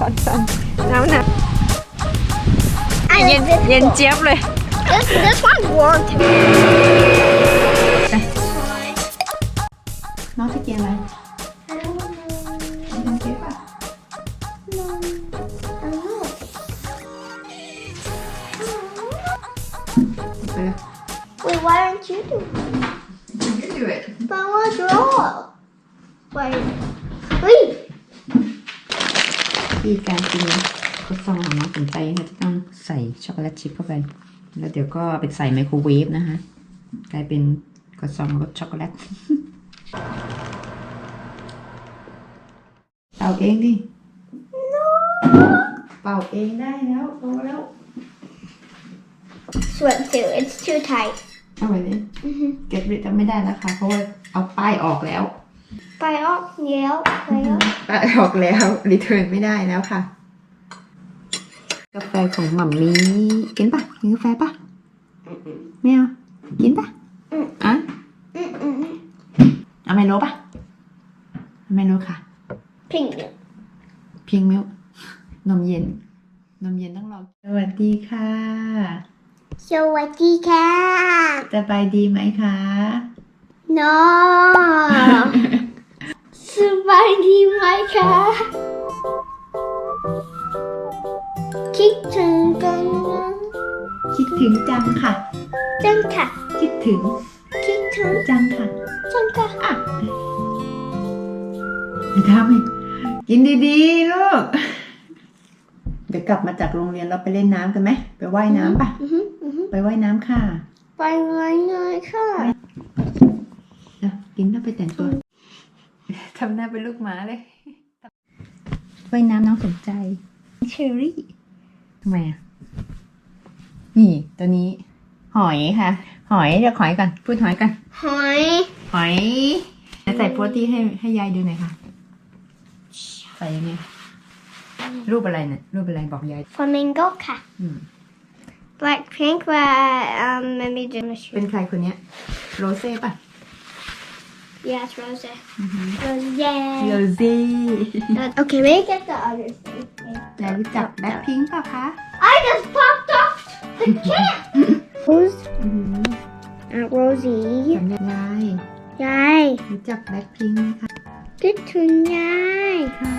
sẵn sẵn nắm nè nhìn nhìn chép lên this, this one won't nó thích chơi lại Wait, why aren't you doing it? You can do it. But I want to draw. Wait. Wait. วิธีการกินข้าวซองของน้องสนใจนะคะจะต้องใส่ช็อกโกแลตชิพเข้าไป แล้วเดี๋ยวก็ไปใส่ไมโครเวฟนะคะกลายเป็นข้าวซองรสช็อกโกแลตเป่าเองดิเป่าเองได้แล้วโตแล้ว Sweat too. It's too tight. เอาไว้นี่ Mm-hmm. เก็บริทำไม่ได้แล้วค่ะเพราะว่าเอาป้ายออกแล้ว Buy up, Yale, buy up. ป้ายออกแล้วรีเทิร์นไม่ได้แล้วค่ะ กาแฟของหม่ำมีกินปะกินกาแฟปะไม่เอากินปะอืมอะ Mm-mm. เอาไมโลปะเอาไมโลค่ะ Pink. เพียงมิลนมเย็น นมเย็นต้องรอสวัสดีค่ะ So what do you care? สบายดีไหมคะ No. Somebody my car. Kick turn gun. คิดถึงจังค่ะ Chân cả. คิดถึง Kick turn จังค่ะ chân cả. อะไม่ทำอีกกินดีๆลูก เดี๋ยวกลับมาจากโรงเรียนเราไปเล่นน้ำกันไหม ไปว่ายน้ำปะ Mhm, mhm. ไปว่ายน้ำค่ะ Bye bye my car. เดี๋ยว กินแล้วไปแต่งตัวทำหน้าเป็นลูกหมาเลยว่ายน้ำน้องสนใจเชอรี่ทำไมอะ นี่ ตัวนี้ หอยค่ะ หอยเดี๋ยวหอยก่อน พูดหอยก่อน Hi. หอยใส่โปรตีนให้ให้ยายดูหน่อยค่ะ ใส่ยังไงรูปอะไรเนี่ยรูปอะไรบอกยาย Flamingo cat. อืม Blackpink, but um, maybe do เป็น mushroom. ใครคนเนี้ยโรเซ่ป่ะ Yes, Rose. อือฮึ Rose. โรเซ่ Uh, okay, maybe get the other thing. ยายรู้จักแบ็คพิงค์ป่ะคะ I just popped off the cat. Rose. อือหือ Uh, Rosie. จำได้ยาย Yay. รู้จักแบ็คพิงค์ไหมคะ Good to yay. ค่ะ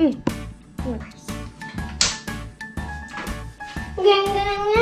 Nice. Gang, gang, gang.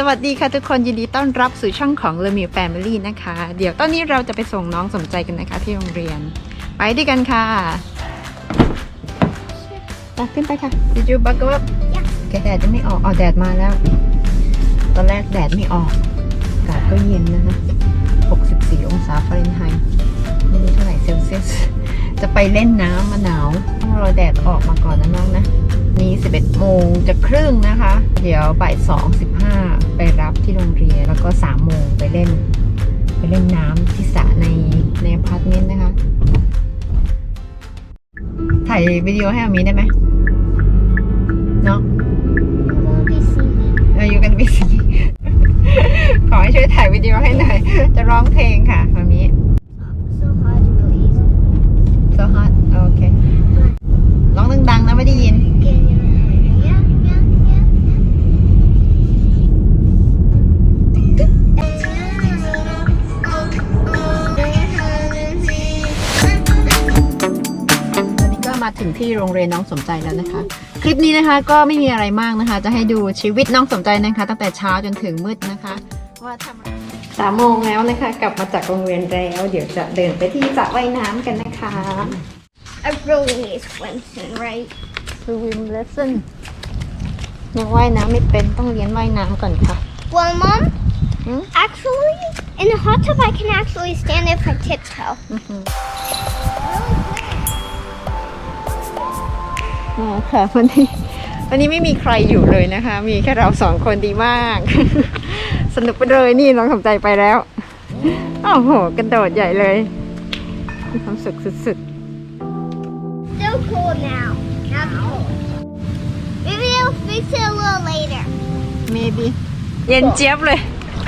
สวัสดีค่ะทุกคนยินดีต้อนรับสู่ช่องของ l e m i l Family นะคะ เดี๋ยวตอนนี้เราจะไปส่งน้องสมใจกันนะคะที่โรงเรียน ไปด้วยกันค่ะไปขึ้นไปค่ะดิจูบักก็แกแดดจะไม่ออกเอาแดดมาแล้ว ตอนแรกแดดไม่ออกอากาศก็เย็นนะคะ 64 องศาฟาเรนไฮต์ไม่รู้เท่าไหร่เซลเซียสจะไปเล่นน้ำมาหนาวต้องรอแดดออกมาก่อนนะน้องนะ นี่11 โมงจะครึ่งนะคะ เดี๋ยวบ่าย2 15 ไปรับที่โรงเรียน แล้วก็ 3 โมงไปเล่น ไปเล่นน้ำที่สระในในอพาร์ตเมนต์นะคะ ถ่ายวิดีโอให้อามีได้ไหมเนาะ We'll be singing. เอออยู่กันบิสีขอให้ช่วยถ่ายวิดีโอให้หน่อย จะร้อ มาถึงที่โรงเรียนน้องสมใจแล้วนะคะ คลิปนี้นะคะก็ไม่มีอะไรมากนะคะ จะให้ดูชีวิตน้องสมใจนะคะ ตั้งแต่เช้าจนถึงมืดนะคะ ว่าทำสามโมงแล้วนะคะ กลับมาจากโรงเรียนแล้ว เดี๋ยวจะเดินไปที่สระว่ายน้ำกันนะคะ I really need Winston, right? swim lesson ยังว่ายน้ำไม่เป็นต้องเรียนว่ายน้ำก่อนค่ะ Well, Mom, Hmm? actually, in the hot tub, I can actually stand there for tiptoe. อือหืออ๋อค่ะวันนี้วันนี้ไม่มีใครอยู่เลยนะคะ มีแค่เราสองคนดีมาก สนุกไปเลยนี่น้องสมใจไปแล้วโอ้โหกระโดดใหญ่เลยมีความสุขสุด So cool now. Not cold. Maybe they'll fix it a little later. ๆ maybe เย็นเจี๊ยบเลย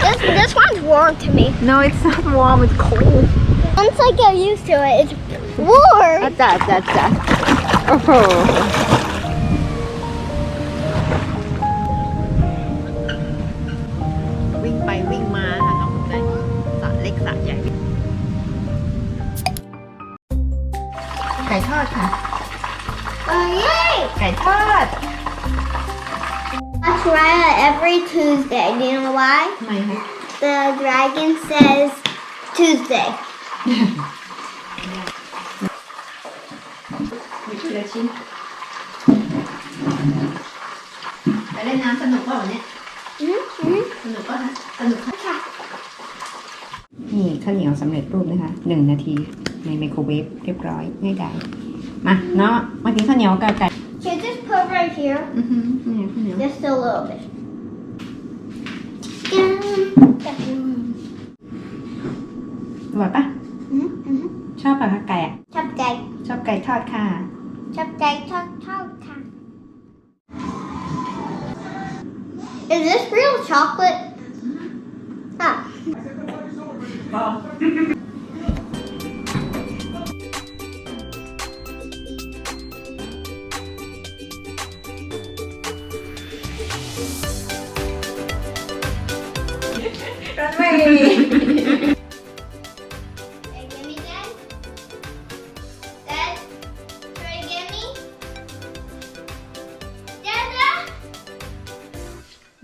This this one's warm to me. no it's not warm it's cold Once I get used to it, it's warm. อาจารย์อาจารย์อาจารย์ โอ้โหวิ่งไปวิ่งมาค่ะน้องใจสระเล็กสระใหญ่ ไก่ทอดค่ะ Oh yay! ไก่ทอด That's right. Every Tuesday. Do you know why? ทำไมคะ The dragon says Tuesday. มีที ละชิ้น ไปเล่นน้ำสนุกเปล่าวันนี้ Mm-hmm. สนุกป่ะคะสนุกค่ะ นี่ข้าวเหนียวสำเร็จรูปนะคะหนึ่งนาทีในไมโครเวฟเรียบร้อยง่ายดายมาเนาะมากินข้าวเหนียวกับไก่ Can just put right here, อือหือนี่ข้าวเหนียว just a little bit. Mm-hmm. อร่อยปะ Mm-hmm. ชอบปะคะไก่อะ Chop day. ชอบไก่ทอดค่ะ จับใจเท่าเท่าค่ะ Is this real chocolate? Ah.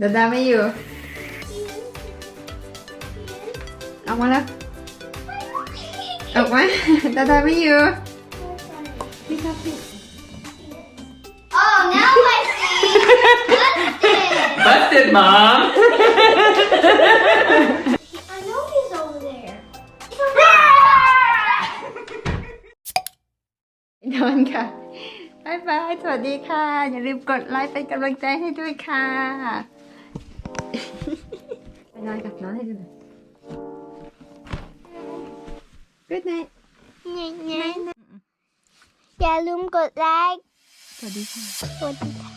ดาดาไม่อยู่ ออกมาแล้ว ออกมาดาดาไม่อยู่ พี่ครับพี่ Oh, now I see. Busted. Busted, Mom! I know he's over there. นอนค่ะบายบาย สวัสดีค่ะ อย่าลืมกดไลค์เป็นกำลังใจให้ด้วยค่ะ ไปนอนกับน้องให้ดูหน่อย Good night อย่าลืมกดไลค์ สวัสดีค่ะ สวัสดีค่ะ